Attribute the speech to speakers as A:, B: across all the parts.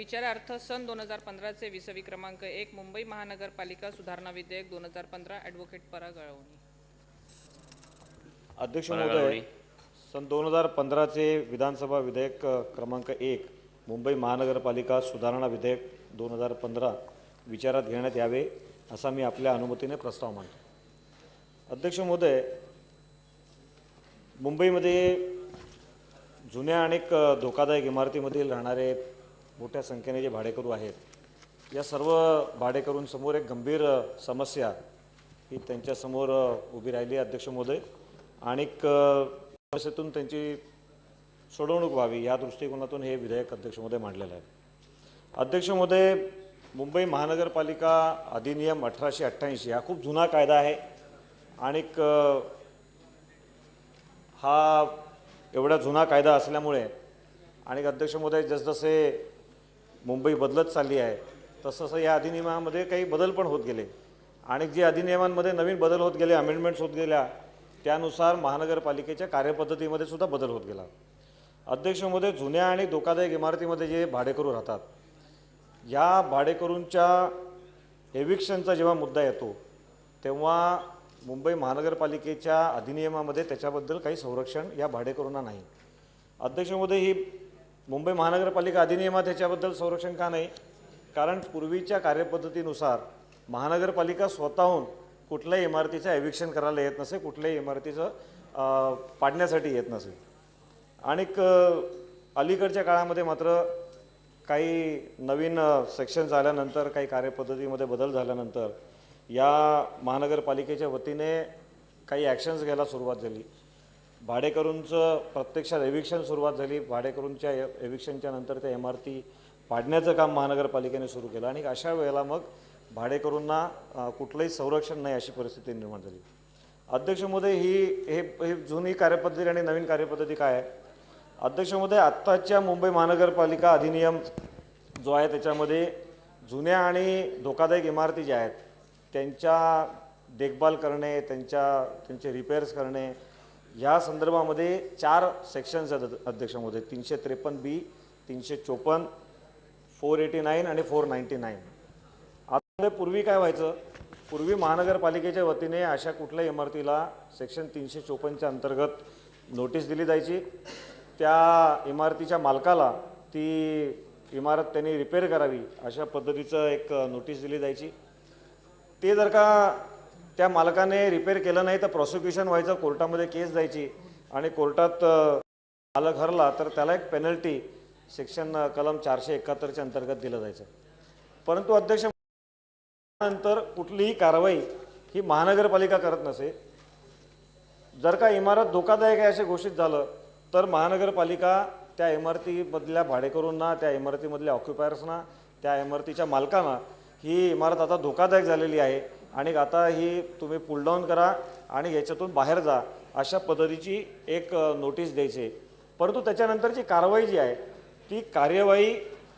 A: विचारार्थ सन दोन हजार पंधराचे विसवी क्रमांक एक मुंबई महानगरपालिका सुधारणा विधेयक दोन हजार पंधरा ॲडव्होकेट पराग अळवणी
B: अध्यक्ष महोदय. सन दोन हजार पंधराचे विधानसभा विधेयक क्रमांक एक मुंबई महानगरपालिका सुधारणा विधेयक दोन हजार पंधरा विचारात घेण्यात यावे असा मी आपल्या अनुमतीने प्रस्ताव मांडतो अध्यक्ष महोदय मुंबईमध्ये जुन्या अनेक धोकादायक इमारतीमधील राहणारे मोठ्या संख्येने जे भाडेकरू आहेत या सर्व भाडेकरूंसमोर एक गंभीर समस्या ही त्यांच्यासमोर उभी राहिली आहे अध्यक्ष महोदय. आणि समस्येतून त्यांची सोडवणूक व्हावी या दृष्टिकोनातून हे विधेयक अध्यक्ष महोदय मांडलेलं आहे. अध्यक्ष महोदय मुंबई महानगरपालिका अधिनियम अठराशे अठ्ठ्याऐंशी हा खूप जुना कायदा आहे. आणि हा एवढा जुना कायदा असल्यामुळे आणि अध्यक्ष महोदय जसजसे मुंबई बदलत चालली आहे. तसं या अधिनियमामध्ये काही बदल पण होत गेले. आणि जे अधिनियमांमध्ये नवीन बदल होत गेले अमेंडमेंट्स होत गेल्या त्यानुसार महानगरपालिकेच्या कार्यपद्धतीमध्ये सुद्धा बदल होत गेला. अध्यक्षमध्ये जुन्या आणि धोकादायक इमारतीमध्ये जे भाडेकरू राहतात या भाडेकरूंच्या एविक्शनचा जेव्हा मुद्दा येतो तेव्हा मुंबई महानगरपालिकेच्या अधिनियमामध्ये त्याच्याबद्दल काही संरक्षण या भाडेकरूंना नाही. अध्यक्षमध्ये ही मुंबई महानगरपालिका अधिनियमात याच्याबद्दल संरक्षण का नाही? कारण पूर्वीच्या कार्यपद्धतीनुसार महानगरपालिका स्वतःहून कुठल्याही इमारतीचं एविक्शन करायला येत नसे कुठल्याही इमारतीचं पाडण्यासाठी येत नसे. आणि अलीकडच्या काळामध्ये मात्र काही नवीन सेक्शन्स आल्यानंतर काही कार्यपद्धतीमध्ये बदल झाल्यानंतर या महानगरपालिकेच्या वतीने काही ॲक्शन्स घ्यायला सुरुवात झाली. भाडेकरूंचं प्रत्यक्षात एव्हिक्शन सुरुवात झाली. भाडेकरूंच्या एव्हिक्शनच्या नंतर त्या इमारती पाडण्याचं काम महानगरपालिकेने सुरू केलं आणि अशा वेळेला मग भाडेकरूंना कुठलंही संरक्षण नाही अशी परिस्थिती निर्माण झाली. अध्यक्ष महोदय ही हे हे जुनी कार्यपद्धती आणि नवीन कार्यपद्धती काय आहे? अध्यक्ष महोदय आत्ताच्या मुंबई महानगरपालिका अधिनियम जो आहे त्याच्यामध्ये जुन्या आणि धोकादायक इमारती ज्या आहेत त्यांच्या देखभाल करणे त्यांच्या त्यांचे रिपेअर्स करणे या संदर्भामध्ये चार सेक्शन्स आहेत अध्यक्षामध्ये. तीनशे त्रेपन्न बी तीनशे चोपन्न फोर एटी नाईन आणि फोर नाईन्टी नाईन आता पूर्वी काय व्हायचं? पूर्वी महानगरपालिकेच्या वतीने अशा कुठल्याही इमारतीला सेक्शन तीनशे चोपन्नच्या अंतर्गत नोटीस दिली जायची. त्या इमारतीच्या मालकाला ती इमारत त्यांनी रिपेअर करावी अशा पद्धतीचं एक नोटीस दिली जायची. ते जर का त्या मालकाने रिपेअर केलं नाही तर प्रॉसिक्युशन व्हायचं कोर्टामध्ये केस जायची. आणि कोर्टात मालक हरला तर त्याला एक पेनल्टी सेक्शन कलम चारशे एकाहत्तरच्या अंतर्गत दिलं जायचं. परंतु अध्यक्ष नंतर कुठलीही कारवाई ही महानगरपालिका करत नसे. जर का इमारत धोकादायक आहे असे घोषित झालं तर महानगरपालिका त्या इमारतीमधल्या भाडेकरूंना त्या इमारतीमधल्या ऑक्युपायर्सना त्या इमारतीच्या मालकांना ही इमारत आता धोकादायक झालेली आहे. आणि आता ही तुम्ही पुल डाऊन करा आणि याच्यातून बाहेर जा अशा पद्धतीची एक नोटीस द्यायची. परंतु त्याच्यानंतरची कारवाई जी आहे ती कार्यवाही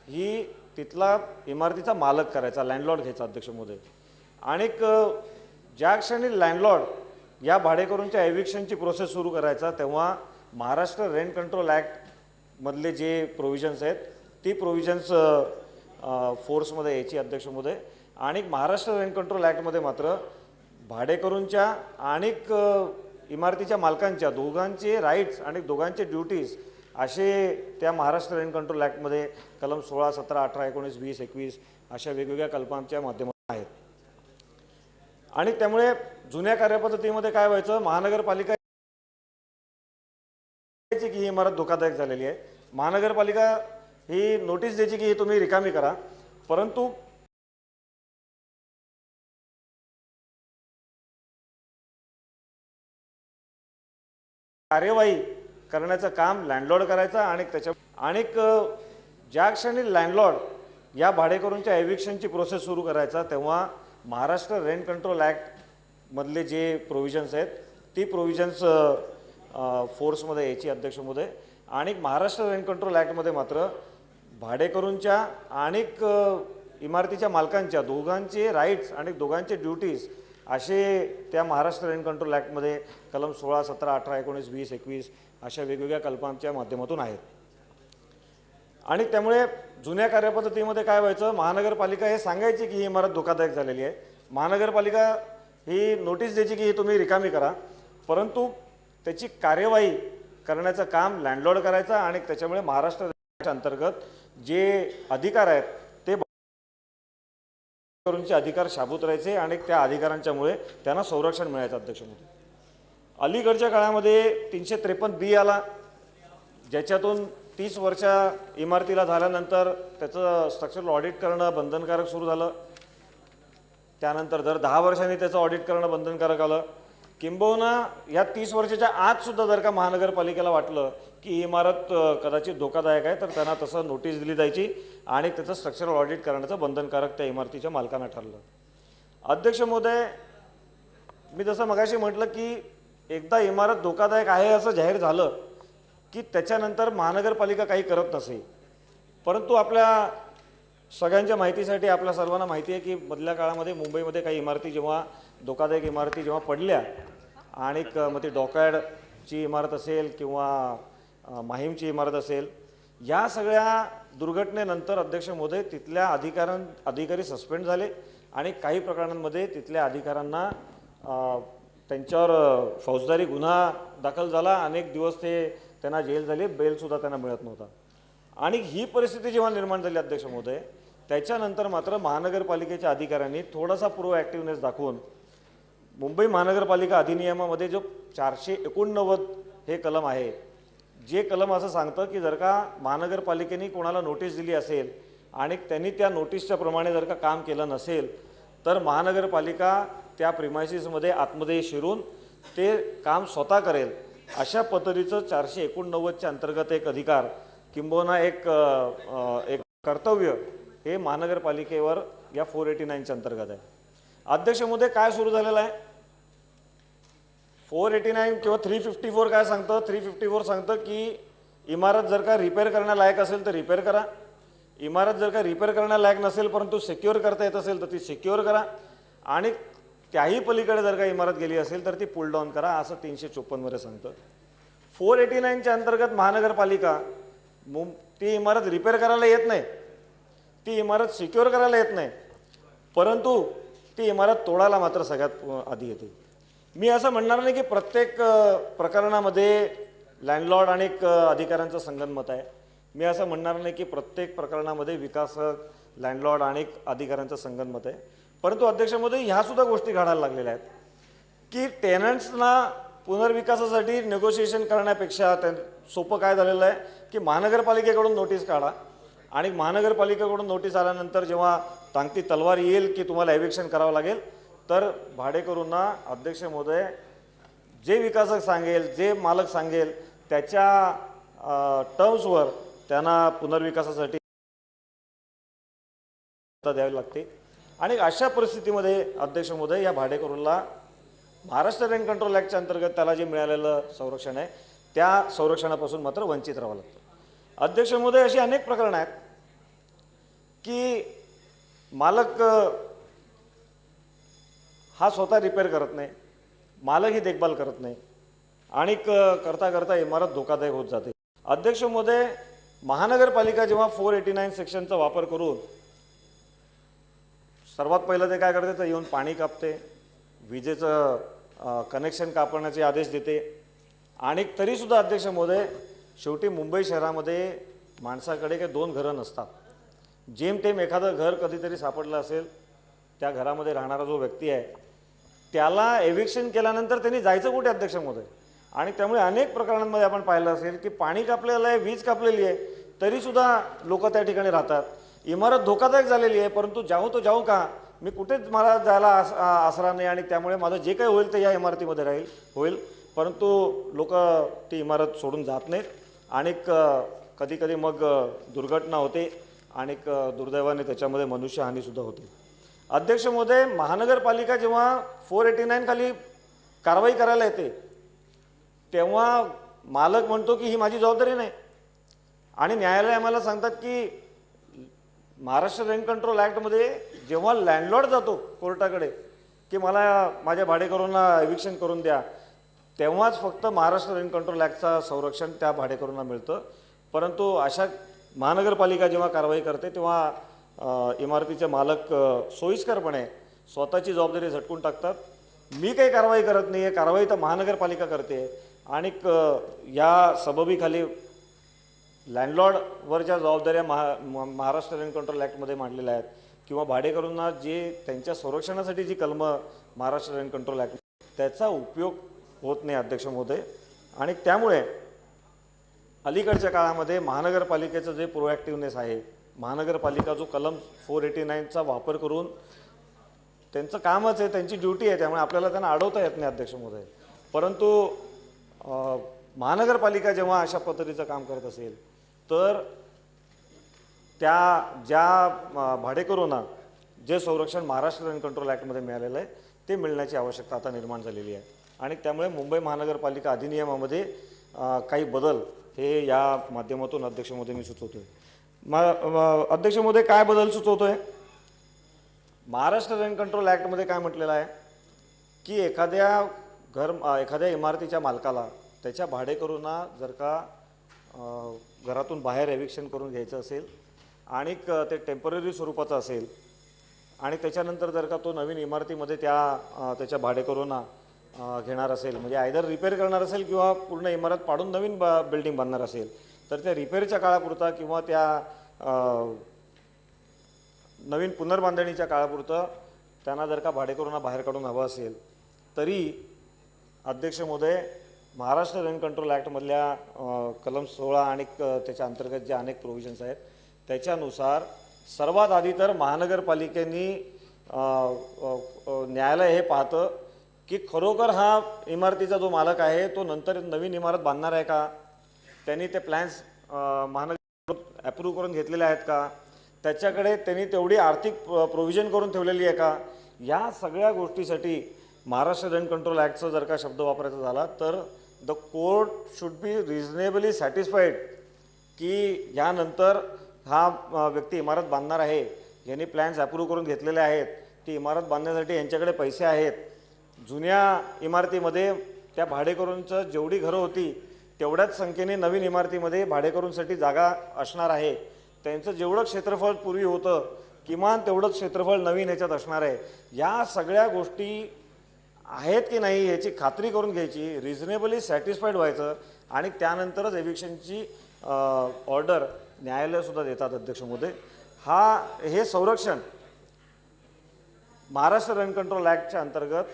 B: ही तिथला इमारतीचा मालक करायचा लँडलॉर्ड घ्यायचा अध्यक्ष महोदय. आणि ज्या क्षणी लँडलॉर्ड या भाडेकरूंच्या एव्हिक्शनची प्रोसेस सुरू करायचा तेव्हा महाराष्ट्र रेंट कंट्रोल ॲक्टमधले जे प्रोव्हिजन्स आहेत ती प्रोव्हिजन्स फोर्समध्ये यायची अध्यक्ष आणि महाराष्ट्र रेंट कंट्रोल ॲक्टमध्ये मात्र भाडेकरूंच्या आणि इमारतीच्या मालकांच्या दोघांचे राईट्स आणि दोघांचे ड्युटीज असे त्या महाराष्ट्र रेंट कंट्रोल ॲक्टमध्ये कलम सोळा सतरा अठरा एकोणीस वीस एकवीस अशा वेगवेगळ्या कल्पांच्या माध्यमातून आहेत. आणि त्यामुळे जुन्या कार्यपद्धतीमध्ये काय व्हायचं महानगरपालिका की ही इमारत धोकादायक झालेली आहे. महानगरपालिका ही नोटीस द्यायची की ही तुम्ही रिकामी करा. परंतु कार्यवाही करण्याचं काम लँडलॉर्ड करायचं आणि त्याच्या आणि ज्या क्षणी लँडलॉर्ड या भाडेकरूंच्या एविक्शनची प्रोसेस सुरू करायचा तेव्हा महाराष्ट्र रेंट कंट्रोल ॲक्टमधले जे प्रोव्हिजन्स आहेत ती प्रोव्हिजन्स फोर्समध्ये यायची अध्यक्षमध्ये आणि महाराष्ट्र रेंट कंट्रोल ॲक्टमध्ये मात्र भाडेकरूंच्या आणि इमारतीच्या मालकांच्या दोघांचे राईट्स आणि दोघांचे ड्युटीज असे त्या महाराष्ट्र रेंट कंट्रोल ॲक्टमध्ये कलम सोळा सतरा अठरा एकोणीस वीस एकवीस अशा वेगवेगळ्या कल्पांच्या माध्यमातून आहेत. आणि त्यामुळे जुन्या कार्यपद्धतीमध्ये काय व्हायचं महानगरपालिका हे सांगायची की ही इमारत धोकादायक झालेली आहे. महानगरपालिका ही नोटीस द्यायची की ही तुम्ही रिकामी करा. परंतु त्याची कार्यवाही करण्याचं काम लँडलॉर्ड करायचं आणि त्याच्यामुळे महाराष्ट्र अंतर्गत जे अधिकार आहेत करूनचे अधिकार शाबूत राहायचे आणि त्या अधिकारांच्यामुळे त्यांना संरक्षण मिळायचं अध्यक्ष म्हणून अलीकडच्या काळामध्ये तीनशे त्रेपन्न बी आला ज्याच्यातून तीस वर्षा इमारतीला झाल्यानंतर त्याचं स्ट्रक्चरल ऑडिट करणं बंधनकारक सुरू झालं. त्यानंतर दर दहा वर्षांनी त्याचं ऑडिट करणं बंधनकारक आलं. किंबहुना या तीस वर्षाच्या आत सुद्धा जर का महानगरपालिकेला वाटलं की ही इमारत कदाचित धोकादायक आहे तर त्यांना तसं नोटीस दिली जायची आणि त्याचं स्ट्रक्चरल ऑडिट करण्याचं बंधनकारक त्या इमारतीच्या मालकांना ठरलं. अध्यक्ष महोदय मी जसं मगाशी म्हटलं की एकदा इमारत धोकादायक आहे असं जाहीर झालं की त्याच्यानंतर महानगरपालिका काही करत नसे. परंतु आपल्या सगळ्यांच्या माहितीसाठी आपल्या सर्वांना माहिती आहे की मधल्या काळामध्ये मुंबईमध्ये काही इमारती जेव्हा धोकादायक इमारती जेव्हा पडल्या आणि मग ती डॉकॅडची इमारत असेल किंवा माहीमची इमारत असेल या सगळ्या दुर्घटनेनंतर अध्यक्ष महोदय तिथल्या अधिकारां अधिकारी सस्पेंड झाले आणि काही प्रकरणांमध्ये तिथल्या अधिकाऱ्यांना त्यांच्यावर फौजदारी गुन्हा दाखल झाला. अनेक दिवस ते त्यांना जेल झाली. बेलसुद्धा त्यांना मिळत नव्हता. आणि ही परिस्थिती जेव्हा निर्माण झाली अध्यक्ष महोदय त्याच्यानंतर मात्र महानगरपालिकेच्या अधिकाऱ्यांनी थोडासा प्रो ॲक्टिव्हनेस दाखवून मुंबई महानगरपालिका अधिनियमामध्ये जो चारशे एकोणनव्वद हे कलम आहे जे कलम असं सांगतं की जर का महानगरपालिकेने कोणाला नोटीस दिली असेल आणि त्यांनी त्या नोटीसच्या प्रमाणे जर का काम केलं नसेल तर महानगरपालिका त्या प्रिमायसिसमध्ये आतमध्ये शिरून ते काम स्वतः करेल. अशा पद्धतीचं चारशे एकोणनव्वदच्या अंतर्गत एक अधिकार किंबहुना एक एक कर्तव्य हे महानगरपालिकेवर या फोर एटी नाईनच्या अंतर्गत आहे. अध्यक्षमध्ये काय सुरू झालेलं आहे? फोर एटी नाईन किंवा थ्री फिफ्टी फोर काय सांगतं? थ्री फिफ्टी फोर सांगतं की इमारत जर का रिपेअर करण्यालायक असेल तर रिपेअर करा. इमारत जर का रिपेअर करण्यालायक नसेल परंतु सिक्युअर करता येत असेल तर ती सिक्युअर करा. आणि त्याही पलीकडे जर का इमारत गेली असेल तर ती पुल डाऊन करा असं तीनशे चोपन्नमध्ये सांगतं. फोर एटी नाईनच्या अंतर्गत महानगरपालिका मुं ती इमारत रिपेअर करायला येत नाही. ती इमारत सिक्युअर करायला येत नाही. परंतु ती इमारत तोडायला मात्र सगळ्यात आधी येते. मी असं म्हणणार नाही की प्रत्येक प्रकरणामध्ये लँडलॉर्ड आणि एक, अधिकाऱ्यांचं संगनमत आहे. मी असं म्हणणार नाही की प्रत्येक प्रकरणामध्ये विकासक लँडलॉर्ड आणि एक अधिकाऱ्यांचं संगनमत आहे. परंतु अध्यक्षामध्ये ह्यासुद्धा गोष्टी घडायला लागलेल्या आहेत. की टेनंट्सना पुनर्विकासासाठी नेगोशिएशन करण्यापेक्षा त्या सोपं काय झालेलं आहे? की महानगरपालिकेकडून नोटीस काढा. आणि महानगरपालिकेकडून नोटीस आल्यानंतर जेव्हा तांगती तलवार येईल की तुम्हाला एविक्शन करावं लागेल तर भाडेकरूंना अध्यक्ष महोदय जे विकासक सांगेल जे मालक सांगेल त्याच्या टर्म्सवर त्यांना पुनर्विकासासाठी द्यावी लागते. आणि अशा परिस्थितीमध्ये अध्यक्ष महोदय या भाडेकरूंना महाराष्ट्र रेंट कंट्रोल ॲक्टच्या अंतर्गत त्याला जे मिळालेलं संरक्षण आहे त्या संरक्षणापासून मात्र वंचित राहावं लागतं. अध्यक्ष महोदय अशी अनेक प्रकरणं आहेत. की मालक हा स्वतः रिपेअर करत नाही. मालक ही देखभाल करत नाही. आणि क- करता करता इमारत धोकादायक होत जाते. अध्यक्षमध्ये महानगरपालिका जेव्हा फोर एटी नाईन सेक्शनचा वापर करून सर्वात पहिलं ते काय करते? तर येऊन पाणी कापते विजेचं कनेक्शन कापण्याचे आदेश देते. आणि तरीसुद्धा अध्यक्ष महोदय शेवटी मुंबई शहरामध्ये माणसाकडे काही दोन घरं नसतात. जेमतेम एखादं घर कधीतरी सापडलं असेल त्या घरामध्ये राहणारा जो व्यक्ती आहे त्याला एव्हिक्शन केल्यानंतर त्यांनी जायचं कुठे अध्यक्ष महोदय? आणि त्यामुळे अनेक प्रकरणांमध्ये आपण पाहिलं असेल की पाणी कापलेलं आहे वीज कापलेली आहे तरीसुद्धा लोक त्या ठिकाणी राहतात. इमारत धोकादायक झालेली आहे परंतु जाऊ तो जाऊ का? मी कुठेच मला जायला आस आसरा नाही आणि त्यामुळे माझं जे काही होईल ते या इमारतीमध्ये राहील होईल. परंतु लोक ती इमारत सोडून जात नाहीत. आणि कधी कधी मग दुर्घटना होते. आणि दुर्दैवाने त्याच्यामध्ये मनुष्यहानीसुद्धा होते. अध्यक्ष महोदय महानगरपालिका जेव्हा फोर एटी नाईन खाली कारवाई करायला येते तेव्हा मालक म्हणतो की ही माझी जबाबदारी नाही. आणि न्यायालय आम्हाला सांगतात की महाराष्ट्र रेंट कंट्रोल ॲक्टमध्ये जेव्हा लँडलॉर्ड जातो कोर्टाकडे की मला माझ्या भाडेकरूंना एविक्शन करून द्या तेव्हाच फक्त महाराष्ट्र रेंट कंट्रोल ॲक्टचा संरक्षण त्या भाडेकरूंना मिळतं. परंतु अशा महानगरपालिका जेव्हा कारवाई करते तेव्हा इमारतीचे मालक सोयीस्करपणे स्वतःची जबाबदारी झटकून टाकतात. मी काही कारवाई करत नाही आहे कारवाई तर महानगरपालिका करते. आणि या सबबीखाली लँडलॉर्डवरच्या जबाबदाऱ्या महा म- महाराष्ट्र रेंट कंट्रोल ॲक्टमध्ये मांडलेल्या आहेत. किंवा भाडेकरूंना जे त्यांच्या संरक्षणासाठी जी कलमं महाराष्ट्र रेंट कंट्रोल ॲक्ट त्याचा उपयोग होत नाही अध्यक्ष महोदय. आणि त्यामुळे अलीकडच्या काळामध्ये महानगरपालिकेचं जे प्रोॲक्टिव्हनेस आहे महानगरपालिका जो कलम फोर एटी नाईनचा वापर करून त्यांचं कामच आहे त्यांची ड्युटी आहे त्यामुळे आपल्याला त्यांना अडवता येत नाही अध्यक्ष महोदय. परंतु महानगरपालिका जेव्हा अशा पद्धतीचं काम करत असेल तर त्या ज्या भाडेकरूंना जे संरक्षण महाराष्ट्र रेंट कंट्रोल ॲक्टमध्ये मिळालेलं आहे ते मिळण्याची आवश्यकता आता निर्माण झालेली आहे. आणि त्यामुळे मुंबई महानगरपालिका अधिनियमामध्ये काही बदल हे या माध्यमातून अध्यक्षमध्ये मी सुचवतोय. मा अध्यक्षमध्ये काय बदल सुचवतोय? महाराष्ट्र रेंट कंट्रोल ॲक्टमध्ये काय म्हटलेलं आहे? की एखाद्या घर एखाद्या इमारतीच्या मालकाला त्याच्या भाडेकरूंना जर का घरातून बाहेर एविक्शन करून घ्यायचं असेल आणि ते टेंपररी स्वरूपाचं असेल आणि त्याच्यानंतर जर का तो नवीन इमारतीमध्ये त्या त्याच्या भाडेकरूंना घेणार असेल. म्हणजे आयदर रिपेअर करणार असेल किंवा पूर्ण इमारत पाडून नवीन ब बिल्डिंग बांधणार असेल. तर त्या रिपेअरच्या काळापुरता किंवा त्या नवीन पुनर्बांधणीच्या काळापुरतं त्यांना जर का भाडेकरूंना बाहेर काढून हवं असेल तरी अध्यक्ष महोदय महाराष्ट्र रेंट कंट्रोल ॲक्टमधल्या कलम सोळा आणि क- त्याच्या अंतर्गत जे अनेक प्रोव्हिजन्स आहेत त्याच्यानुसार सर्वात आधी तर महानगरपालिकेनी न्यायालय हे पाहतं की खरोखर हा इमारतीचा जो मालक आहे तो नंतर नवीन इमारत बांधणार आहे का? त्यांनी ते प्लॅन्स महानगर अप्रूव्ह करून घेतलेले आहेत का? त्याच्याकडे त्यांनी तेवढी आर्थिक प्रोव्हिजन करून ठेवलेली आहे का? या सगळ्या गोष्टीसाठी महाराष्ट्र रेंट कंट्रोल ॲक्टचा जर का शब्द वापरायचा झाला तर the court should be reasonably satisfied की यानंतर हा व्यक्ती इमारत बांधणार आहे. यांनी प्लॅन्स अप्रूव्ह करून घेतलेले आहेत. ती इमारत बांधण्यासाठी यांच्याकडे पैसे आहेत. जुन्या इमारतीमध्ये त्या भाडेकरूंचं जेवढी घरं होती तेवढ्याच संख्येने नवीन इमारतीमध्ये भाडेकरूंसाठी जागा असणार आहे. त्यांचं जेवढं क्षेत्रफळ पूर्वी होतं किमान तेवढंच क्षेत्रफळ नवीन ह्याच्यात असणार आहे. या सगळ्या गोष्टी आहेत की नाही याची खात्री करून घ्यायची रिझनेबली सॅटिस्फाईड व्हायचं आणि त्यानंतरच एव्हिक्शनची ऑर्डर न्यायालयसुद्धा देतात अध्यक्ष हा हे संरक्षण महाराष्ट्र रन कंट्रोल ॲक्टच्या अंतर्गत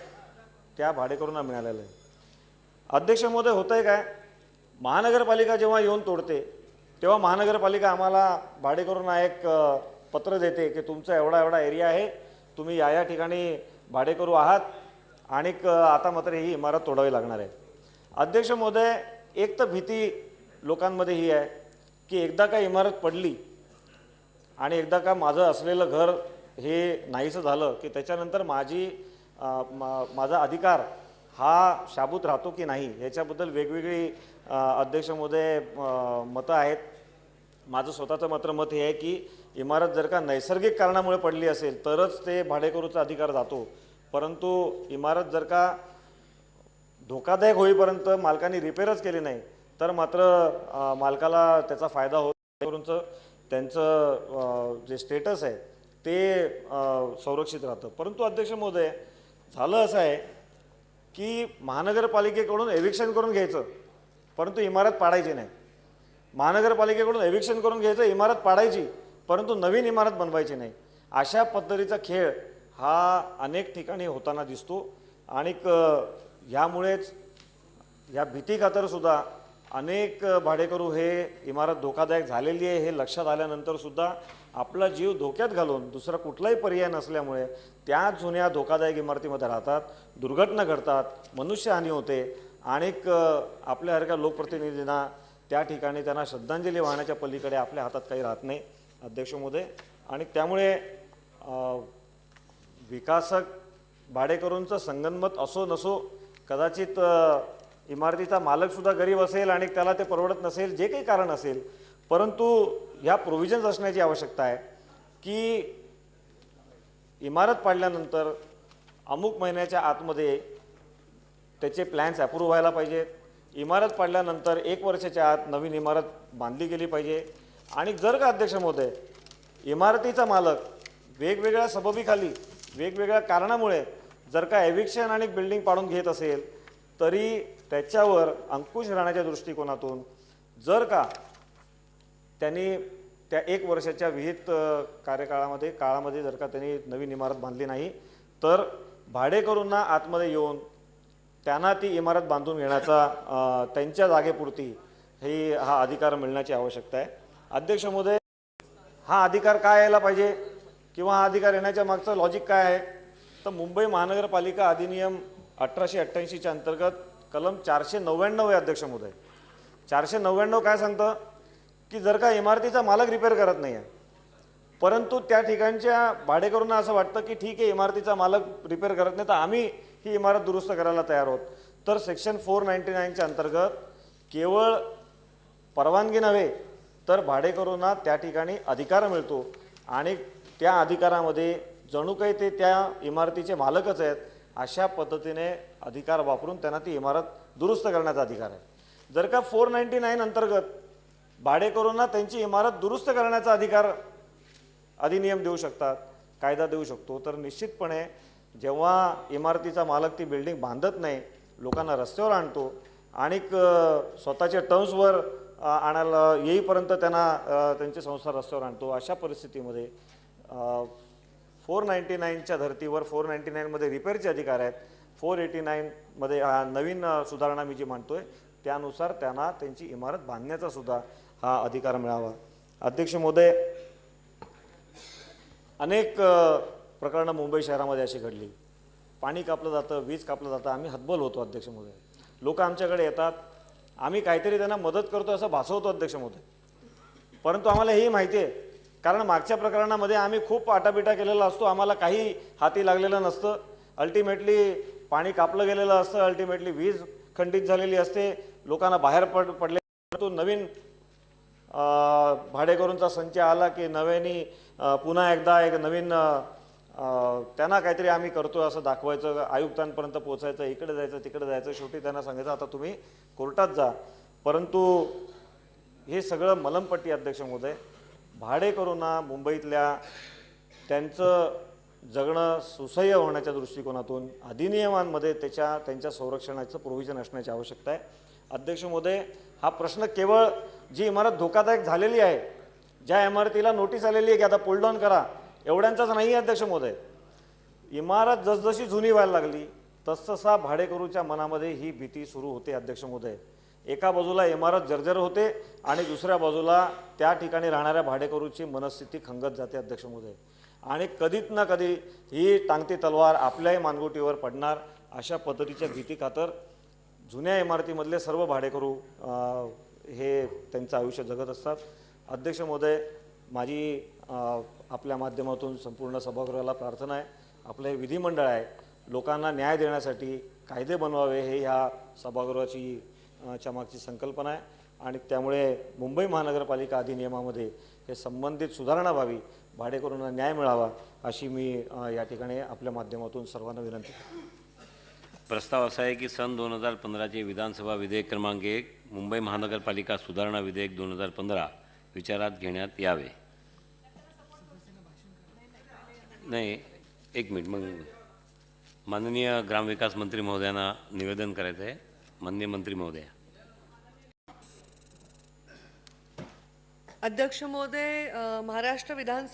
B: त्या भाडेकरूंना मिळालेलं आहे अध्यक्ष महोदय होतं आहे काय? महानगरपालिका जेव्हा येऊन तोडते तेव्हा महानगरपालिका आम्हाला भाडेकरूंना एक पत्र देते की तुमचा एवढा एवढा एरिया आहे तुम्ही या या ठिकाणी भाडेकरू आहात आणि क- आता मात्र ही इमारत तोडावी लागणार आहे. अध्यक्ष महोदय एक तर भीती लोकांमध्ये ही आहे की एकदा का इमारत पडली आणि एकदा का माझं असलेलं घर हे नाहीसं झालं की त्याच्यानंतर माझी माझा अधिकार हा शाबूत राहतो की नाही याच्याबद्दल वेगवेगळी अ, अध्यक्ष महोदय मतं आहेत. माझं स्वतःचं मात्र मत हे आहे की इमारत जर का नैसर्गिक कारणामुळे पडली असेल तरच ते भाडेकरूचा अधिकार जातो. परंतु इमारत जर का धोकादायक होईपर्यंत मालकाने रिपेअरच केली नाही तर मात्र मालकाला त्याचा फायदा होत. त्यांचं जे स्टेटस आहे ते संरक्षित राहतं. परंतु अध्यक्ष महोदय झालं असं आहे की महानगरपालिकेकडून एव्हिक्शन करून घ्यायचं परंतु इमारत पाडायची नाही. महानगरपालिकेकडून एव्हिक्शन करून घ्यायचं इमारत पाडायची परंतु नवीन इमारत बनवायची नाही. अशा पद्धतीचा खेळ हा अनेक ठिकाणी होताना दिसतो आणि ह्यामुळेच यामुळेच या भीतीखातरसुद्धा अनेक भाडेकरू हे इमारत धोकादायक झालेली आहे हे लक्षात आल्यानंतरसुद्धा आपला जीव धोक्यात घालून दुसरा कुठलाही पर्याय नसल्यामुळे त्या जुन्या धोकादायक इमारतीमध्ये राहतात दुर्घटना घडतात मनुष्यहानी होते. आणि आपल्यासारख्या लोकप्रतिनिधींना त्या ठिकाणी त्यांना श्रद्धांजली वाहण्याच्या पलीकडे आपल्या हातात काही राहत नाही अध्यक्ष आणि त्यामुळे विकासक भाडेकरूंचं संगनमत असो नसो कदाचित इमारतीचा मालकसुद्धा गरीब असेल आणि त्याला ते परवडत नसेल जे काही कारण असेल परंतु ह्या प्रोव्हिजन्स असण्याची आवश्यकता आहे की इमारत पाडल्यानंतर अमुक महिन्याच्या आतमध्ये त्याचे प्लॅन्स अप्रूव्ह व्हायला पाहिजेत इमारत पाडल्यानंतर एक वर्षाच्या आत नवीन इमारत बांधली गेली पाहिजे. आणि जर का अध्यक्ष महोदय इमारतीचा मालक वेगवेगळ्या सबबीखाली वेगवेगळ्या कारणामुळे जर का एव्हिक्शन आणि बिल्डिंग पाडून घेत असेल तरी त्याच्यावर अंकुश राहण्याच्या दृष्टिकोनातून जर का त्यांनी त्या एक वर्षाच्या विहित कार्यकाळामध्ये काळामध्ये जर का त्यांनी नवीन इमारत बांधली नाही तर भाडेकरूंना आतमध्ये येऊन त्यांना ती इमारत बांधून घेण्याचा त्यांच्या जागेपुरती ही हा अधिकार मिळण्याची आवश्यकता आहे. अध्यक्ष महोदय हा अधिकार काय यायला पाहिजे किंवा हा अधिकार येण्याच्या मागचं लॉजिक काय आहे? तर मुंबई महानगरपालिका अधिनियम अठराशे अठ्ठ्याऐंशीच्या अंतर्गत कलम चारशे नव्याण्णव आहे अध्यक्ष महोदय. चारशे नव्याण्णव काय सांगतं? की जर का इमारतीचा मालक रिपेअर करत नाही आहे परंतु त्या ठिकाणच्या भाडेकरूंना असं वाटतं की ठीक आहे इमारतीचा मालक रिपेअर करत नाही तर आम्ही ही इमारत दुरुस्त करायला तयार आहोत. तर सेक्शन फोर नाईन्टी नाईनच्या अंतर्गत केवळ परवानगी नव्हे तर भाडेकरूंना त्या ठिकाणी अधिकार मिळतो. आणि त्या अधिकारामध्ये जणू काही ते त्या इमारतीचे मालकच आहेत अशा पद्धतीने अधिकार वापरून त्यांना ती इमारत दुरुस्त करण्याचा अधिकार आहे. जर का फोर नाईन्टी नाईन अंतर्गत भाडेकरूंना त्यांची इमारत दुरुस्त करण्याचा अधिकार अधिनियम देऊ शकतात कायदा देऊ शकतो. तर निश्चितपणे जेव्हा इमारतीचा मालक ती बिल्डिंग बांधत नाही लोकांना रस्त्यावर आणतो आणि स्वतःच्या टर्म्सवर आणायला येईपर्यंत त्यांना त्यांचे संसार रस्त्यावर आणतो. अशा परिस्थितीमध्ये फोर नाईन्टी नाईनच्या धर्तीवर फोर नाईन्टी नाईनमध्ये रिपेअरचे अधिकार आहेत. फोर एटी नाईनमध्ये नवीन सुधारणा मी जी मांडतोय त्यानुसार त्यांना त्यांची इमारत बांधण्याचा सुद्धा हा अधिकार मिळावा. अध्यक्ष महोदय अनेक प्रकरणं मुंबई शहरामध्ये अशी घडली. पाणी कापलं जातं वीज कापलं जातं आम्ही हतबल होतो अध्यक्ष महोदय. लोक आमच्याकडे येतात. आम्ही काहीतरी त्यांना मदत करतो असं भासवतो अध्यक्ष महोदय. परंतु आम्हाला ही माहिती आहे कारण मागच्या प्रकरणामध्ये आम्ही खूप आटापिटा केलेला असतो. आम्हाला काही हाती लागलेलं नसतं. अल्टिमेटली पाणी कापलं गेलेलं असतं. अल्टिमेटली वीज खंडित झालेली असते. लोकांना बाहेर पड पडले. परंतु नवीन भाडेकरूंचा संच आला की नव्याने पुन्हा एकदा एक नवीन त्यांना काहीतरी आम्ही करतोय असं दाखवायचं आयुक्तांपर्यंत पोचायचं इकडे जायचं तिकडे जायचं शेवटी त्यांना सांगायचं आता तुम्ही कोर्टात जा. परंतु हे सगळं मलमपट्टी अध्यक्ष महोदय भाडेकरूंना मुंबईतल्या त्यांचं जगणं सुसह्य होण्याच्या दृष्टिकोनातून अधिनियमांमध्ये त्याच्या त्यांच्या संरक्षणाचं प्रोव्हिजन असण्याची आवश्यकता आहे. अध्यक्ष महोदय हा प्रश्न केवळ जी इमारत धोकादायक झालेली आहे ज्या इमारतीला नोटीस आलेली आहे की आता पुल डाऊन करा एवढ्यांचाच नाही आहे अध्यक्ष महोदय. इमारत जसजशी जुनी व्हायला लागली तसतसा भाडेकरूच्या मनामध्ये ही भीती सुरू होते अध्यक्ष महोदय. एका बाजूला इमारत जर्जर होते आणि दुसऱ्या बाजूला त्या ठिकाणी राहणाऱ्या भाडेकरूची मनस्थिती खंगत जाते अध्यक्ष महोदय. आणि कधीच ना कधी ही टांगती तलवार आपल्याही मानगुटीवर पडणार अशा पद्धतीच्या भीती खातर जुन्या इमारतीमधले सर्व भाडेकरू हे त्यांचं आयुष्य जगत असतात. अध्यक्ष महोदय माझी आपल्या माध्यमातून संपूर्ण सभागृहाला प्रार्थना आहे. आपलं हे विधिमंडळ आहे. लोकांना न्याय देण्यासाठी कायदे बनवावे हे ह्या सभागृहाची च्या मागची संकल्पना आहे. आणि त्यामुळे मुंबई महानगरपालिका अधिनियमामध्ये हे संबंधित सुधारणा व्हावी भाडेकरूंना न्याय मिळावा अशी मी या ठिकाणी आपल्या माध्यमातून सर्वांना विनंती करतो.
C: प्रस्ताव असा आहे की सन दोन हजार पंधराचे विधानसभा विधेयक क्रमांक एक मुंबई महानगरपालिका सुधारणा विधेयक दोन हजार पंधरा विचारात घेण्यात यावे. नाही एक मिनिट मग माननीय ग्रामविकास मंत्री महोदयांना निवेदन करायचं आहे. माननीय मंत्री महोदय.
D: अध्यक्ष महोदय महाराष्ट्र विधान